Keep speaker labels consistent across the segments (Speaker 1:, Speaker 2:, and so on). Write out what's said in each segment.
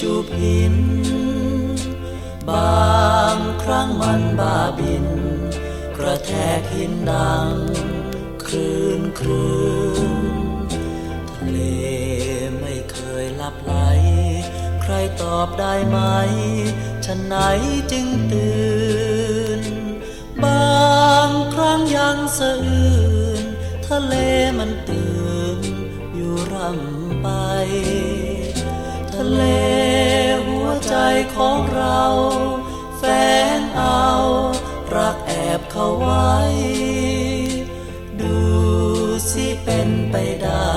Speaker 1: จูบหิน บางครั้งมันบ้าบิน ระแทกหินดังคลื่นคลื่นทะเลไม่เคยลับไหล ใครตอบได้ไหม ฉันไหนจึงตื่น บางครั้งยังสะอื้นทะเลมันตื่นอยู่ร่ำไป ทะเลหัวใจของเราแฟน เขาไว้ ดูสิเป็นไปได้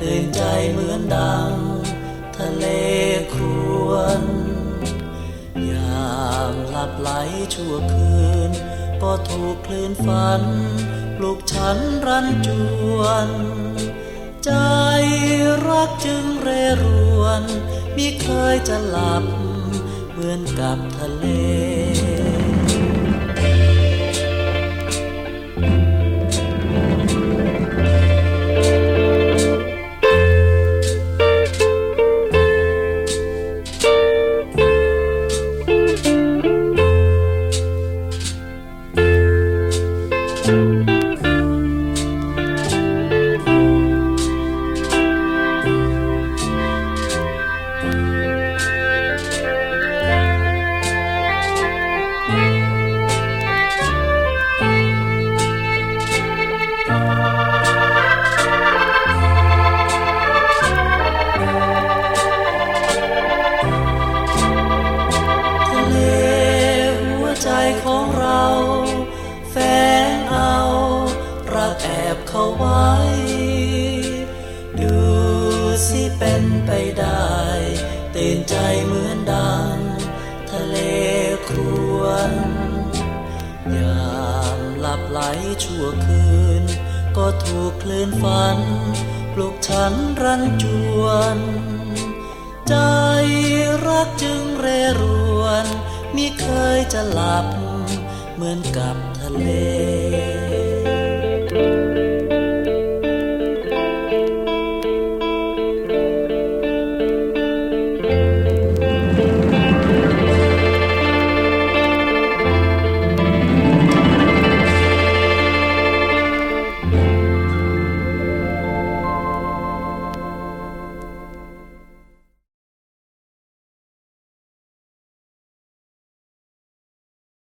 Speaker 1: ตื่นใจเหมือนดัง ทะเลครวนยามหลับไหลชั่วคืน ก็ถูกคลื่นฝันปลุกฉันรันจวน ใจรักจึงเรรวนมิเคยจะหลับ เหมือนกับทะเล ใจเหมือนดังทะเลครวนยามหลับไหลชั่วคืน ก็ถูกคลื่นฝัน ปลุกฉันรันจวน ใจรักจึงเรรวนมิเคยจะหลับ เหมือนกับทะเล